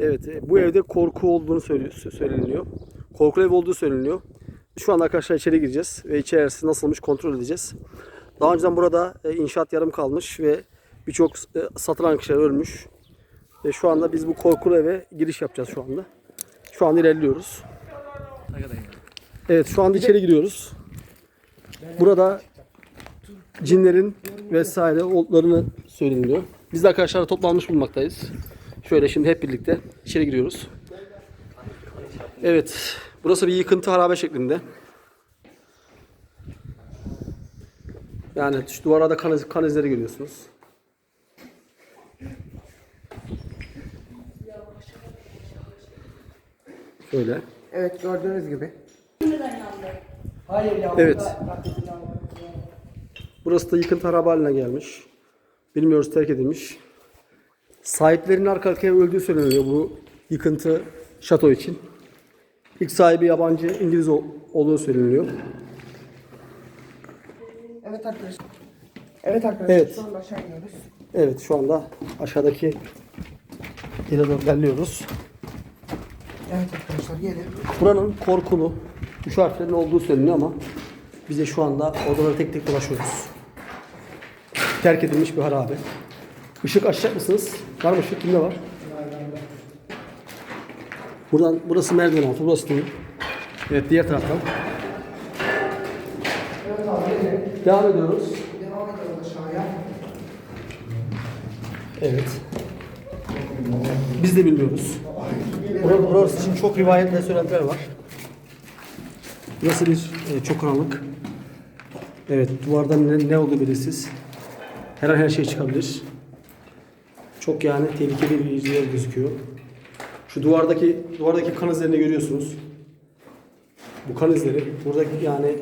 Evet, e, bu evde korku olduğunu söyleniyor. Korku ev olduğu söyleniyor. Şu anda arkadaşlar içeri gireceğiz ve içerisi nasılmış kontrol edeceğiz. Daha önceden burada e, inşaat yarım kalmış ve birçok e, satılan kişiler ölmüş. Ve şu anda biz bu korkulu eve giriş yapacağız şu anda. Şu anda ilerliyoruz. Evet şu anda içeri giriyoruz. Burada cinlerin vesaire olduklarını söyleniyor. Biz de arkadaşlar toplanmış bulunmaktayız. Şöyle şimdi hep birlikte içeri giriyoruz. Evet. Burası bir yıkıntı harabe şeklinde. Yani şu duvarda kan, iz- kan izleri görüyorsunuz. Şöyle. Evet gördüğünüz gibi. Evet. Burası da yıkıntı harabe haline gelmiş. Bilmiyoruz terk edilmiş. Sahiplerinin arka arkaya öldüğü söyleniyor bu yıkıntı şato için. İlk sahibi yabancı İngiliz ol- olduğu söyleniyor. Evet arkadaşlar. Evet arkadaşlar Evet. şu anda aşağı iniyoruz. Evet şu anda aşağıdaki yere doğru ilerliyoruz. Evet arkadaşlar gelin. Buranın korkulu, üç harflerin olduğu söyleniyor ama bize şu anda odaları tek tek dolaşıyoruz. Terk edilmiş bir harabe. Işık açacak mısınız? Var mı? Kimde var? Buradan, burası merdiven altı, burası değil. Evet, diğer taraftan. Devam ediyoruz. Devam ediyoruz aşağıya. Evet. Biz de bilmiyoruz. Bur- Burası için çok rivayet ve söylentiler var. Burası bir e, çok karanlık. Evet, duvardan ne, ne olduğu belirsiz. Her an her şey çıkabilir. Çok yani tehlikeli bir yer gözüküyor. Şu duvardaki duvardaki kan izlerini görüyorsunuz. Bu kan izleri buradaki yani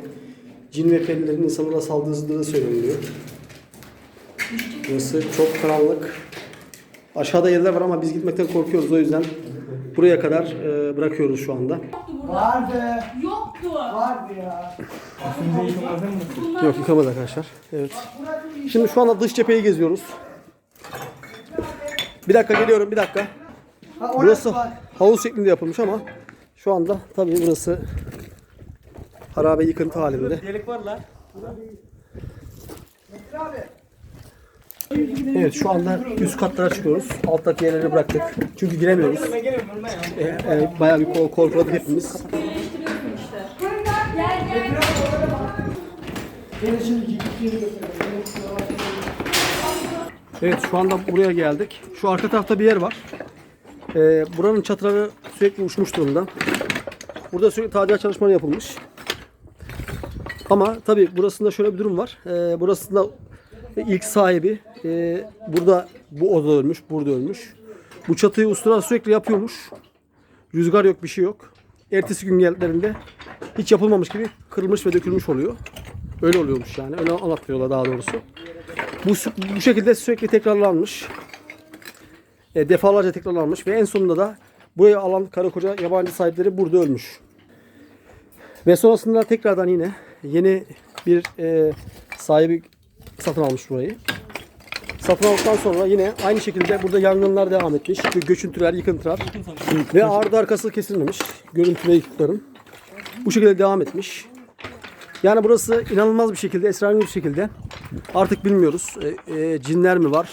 cin ve perilerin insanlara saldırdığı söyleniyor. Burası çok karanlık. Aşağıda yerler var ama biz gitmekten korkuyoruz o yüzden buraya kadar e, bırakıyoruz şu anda. Vardı. Yoktu. Vardı ya. Yok yıkamadı arkadaşlar. Evet. Şimdi şu anda dış cepheyi geziyoruz. Bir dakika geliyorum bir dakika. Ha, Burası havuz şeklinde yapılmış ama şu anda tabii burası harabe yıkıntı halinde. Delik var lan. Evet şu anda üst katlara çıkıyoruz. Alttaki yerleri bıraktık. Çünkü giremiyoruz. E, e, bayağı bir kork- korkuladık hepimiz. Gel gel. Şimdi. Evet şu anda buraya geldik. Şu arka tarafta bir yer var. Ee, buranın çatıları sürekli uçmuş durumda. Burada sürekli tadilat çalışmaları yapılmış. Ama tabi burasında şöyle bir durum var. Ee, burasında ilk sahibi e, burada bu oda ölmüş, burada ölmüş. Bu çatıyı ustalar sürekli yapıyormuş. Rüzgar yok, bir şey yok. Ertesi gün geldiklerinde hiç yapılmamış gibi kırılmış ve dökülmüş oluyor. Öyle oluyormuş yani. Öyle anlatıyorlar daha doğrusu. Bu, bu şekilde sürekli tekrarlanmış. E, defalarca tekrarlanmış ve en sonunda da buraya alan karı koca yabancı sahipleri burada ölmüş. Ve sonrasında tekrardan yine yeni bir e, sahibi satın almış burayı. Satın aldıktan sonra yine aynı şekilde burada yangınlar devam etmiş. Gö- Göçüntüler, yıkıntılar ve ardı arkası kesilmemiş. Görüntü ve yıkıkların. Bu şekilde devam etmiş. Yani burası inanılmaz bir şekilde, esrarengiz bir şekilde artık bilmiyoruz. E, e, cinler mi var?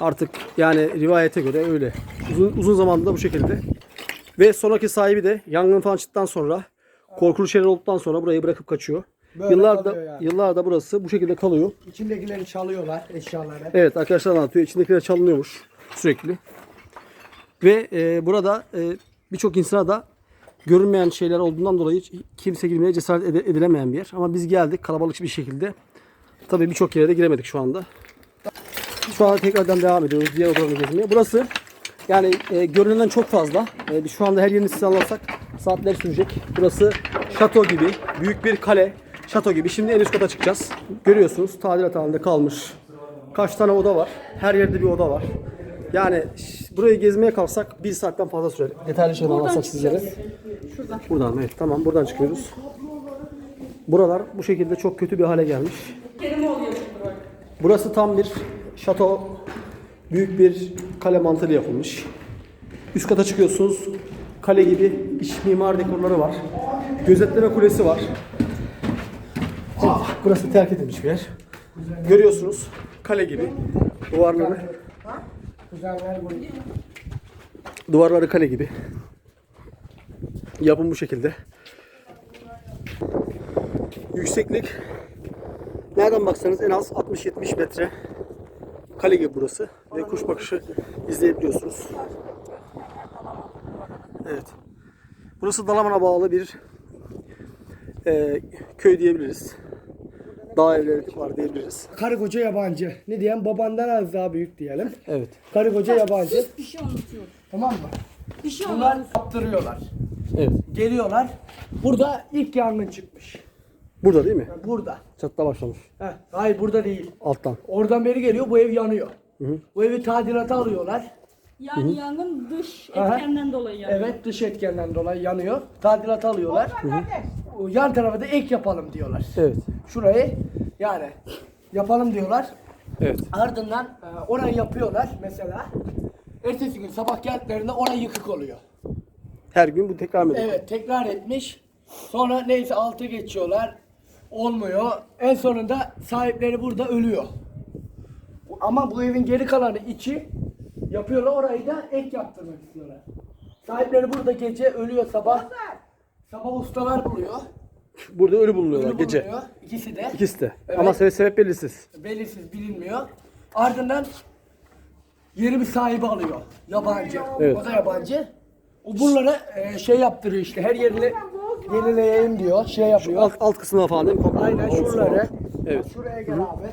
Artık yani rivayete göre öyle. Uzun, uzun zamandır da bu şekilde. Ve sonraki sahibi de yangın falan çıktıktan sonra korkulu şeyler olduktan sonra burayı bırakıp kaçıyor. Böyle yıllarda yani. yıllarda burası bu şekilde kalıyor. İçindekileri çalıyorlar eşyaları. Evet arkadaşlar anlatıyor. İçindekiler çalınıyormuş sürekli. Ve e, burada e, birçok insana da görünmeyen şeyler olduğundan dolayı hiç kimse girmeye cesaret edilemeyen bir yer. Ama biz geldik kalabalık bir şekilde. Tabii birçok yere de giremedik şu anda. Şu an tekrardan devam ediyoruz diğer odalarını gezmeye. Burası yani e, görünenden çok fazla. E, şu anda her yerini size anlatsak saatler sürecek. Burası şato gibi, büyük bir kale, şato gibi. Şimdi en üst kata çıkacağız. Görüyorsunuz tadilat halinde kalmış. Kaç tane oda var? Her yerde bir oda var. Yani burayı gezmeye kalksak bir saatten fazla sürer. Detaylı şeyler anlatsak sizlere. Şuradan. Buradan evet tamam buradan çıkıyoruz. Buralar bu şekilde çok kötü bir hale gelmiş. Burası tam bir şato, büyük bir kale mantığıyla yapılmış. Üst kata çıkıyorsunuz. Kale gibi iç mimar dekorları var. Gözetleme kulesi var. Ah, burası terk edilmiş bir yer. Görüyorsunuz kale gibi duvarları. Duvarları kale gibi. Yapım bu şekilde. Yükseklik nereden baksanız en az 60-70 metre. Kale gibi burası. Ve kuş bakışı izleyebiliyorsunuz. Evet. Burası Dalaman'a bağlı bir e, köy diyebiliriz. Dağ evleri var diyebiliriz. Karı koca yabancı. Ne diyelim? Babandan az daha büyük diyelim. Evet. Karı koca yabancı. Bir şey anlatıyor. Tamam mı? Bir şey Bunlar yaptırıyorlar. Evet. Geliyorlar. Burada ilk yangın çıkmış. Burada değil mi? Burada. Çatla başlamış. Heh, hayır burada değil. Alttan. Oradan beri geliyor bu ev yanıyor. hı. Bu evi tadilata alıyorlar. Yani yangın dış Aha. etkenden dolayı yani. Evet dış etkenden dolayı yanıyor. Tadilata alıyorlar. O Yan tarafa da ek yapalım diyorlar. Evet. Şurayı yani yapalım diyorlar. Evet. Ardından e, orayı yapıyorlar mesela. Ertesi gün sabah geldiklerinde orayı yıkık oluyor. Her gün bu tekrar mı ediyor? Evet tekrar etmiş. Sonra neyse altı geçiyorlar. Olmuyor. En sonunda sahipleri burada ölüyor. Ama bu evin geri kalanı içi yapıyorlar orayı da ek yaptırmak istiyorlar. Sahipleri burada gece ölüyor sabah. Sabah ustalar buluyor. Burada ölü bulunuyorlar Ölü gece. bulunuyor. İkisi de. İkisi de. Evet. Ama sebep, sebep belirsiz. belirsiz bilinmiyor. Ardından yeni bir sahibi alıyor. Yabancı. Evet. O da yabancı. O bunlara e, şey yaptırıyor işte her yerini yenileyeyim diyor. Şey yapıyor. Alt, alt kısmına falan değil mi? Komple. Aynen Olsun. şuraları. Evet. Şuraya gel abi.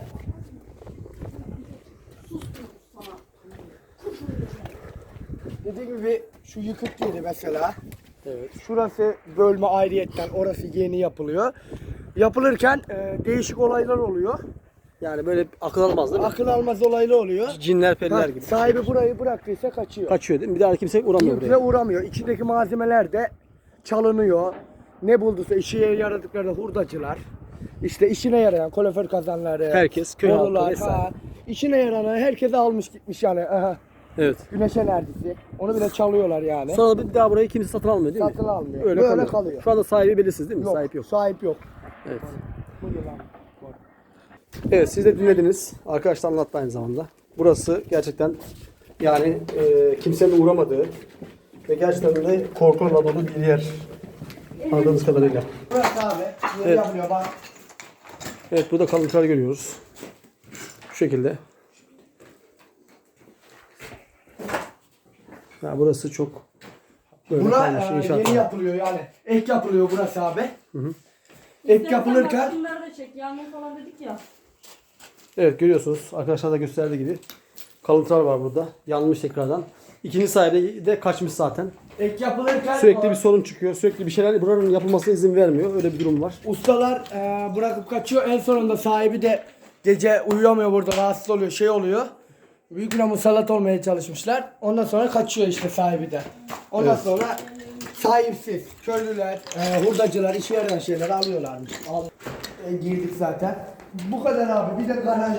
Dediğim gibi şu yıkık yeri mesela. Evet. Şurası bölme ayrıyetten orası yeni yapılıyor. Yapılırken e, değişik olaylar oluyor. Yani böyle akıl almaz değil mi? Akıl almaz olaylı oluyor. Cinler, periler Ha, gibi. sahibi burayı bıraktıysa kaçıyor. Kaçıyor değil mi? Bir daha kimse uğramıyor Kimse buraya. uğramıyor. İçindeki malzemeler de çalınıyor. Ne bulduysa işe yaradıkları da hurdacılar. İşte işine yarayan koloför kazanları. Herkes, köy halkı vesaire. ha, işine yarayan herkese almış gitmiş yani. Aha, Evet. güneş enerjisi. Onu bile çalıyorlar yani. Sonra bir daha burayı kimse satın almıyor değil mi? Satın almıyor. Öyle Böyle kalıyor. kalıyor. Şu anda sahibi belirsiz değil mi? Yok, Sahip yok. Sahip yok. Evet. Buyur lan. Evet siz de dinlediniz. Arkadaşlar anlattı aynı zamanda. Burası gerçekten yani e, kimsenin uğramadığı ve gerçekten de korkularla dolu bir yer. Anladığımız kadarıyla. Burası abi. Yeni Evet. yapılıyor bak. Evet burada kalıntılar görüyoruz. Şu şekilde. Ha, burası çok böyle Buna kalmış e, inşaat. yeni yapılıyor yani. Ek yapılıyor burası abi. Ek İstersen yapılırken da çek. Yangın falan dedik ya. Evet görüyorsunuz. Arkadaşlar da gösterdiği gibi kalıntılar var burada. Yanmış tekrardan. İkinci sahibi de kaçmış zaten. ek yapılırken Sürekli bir sorun çıkıyor. Sürekli bir şeyler buranın yapılmasına izin vermiyor. Öyle bir durum var. Ustalar e, bırakıp kaçıyor. En sonunda sahibi de gece uyuyamıyor burada. Rahatsız oluyor. Şey oluyor. Büyük bir musallat olmaya çalışmışlar. Ondan sonra kaçıyor işte sahibi de. Ondan sonra sahipsiz, köylüler, e, hurdacılar, işe yarayan şeyleri alıyorlarmış. Al, e, girdik zaten. Bu kadar abi. Bir de garaj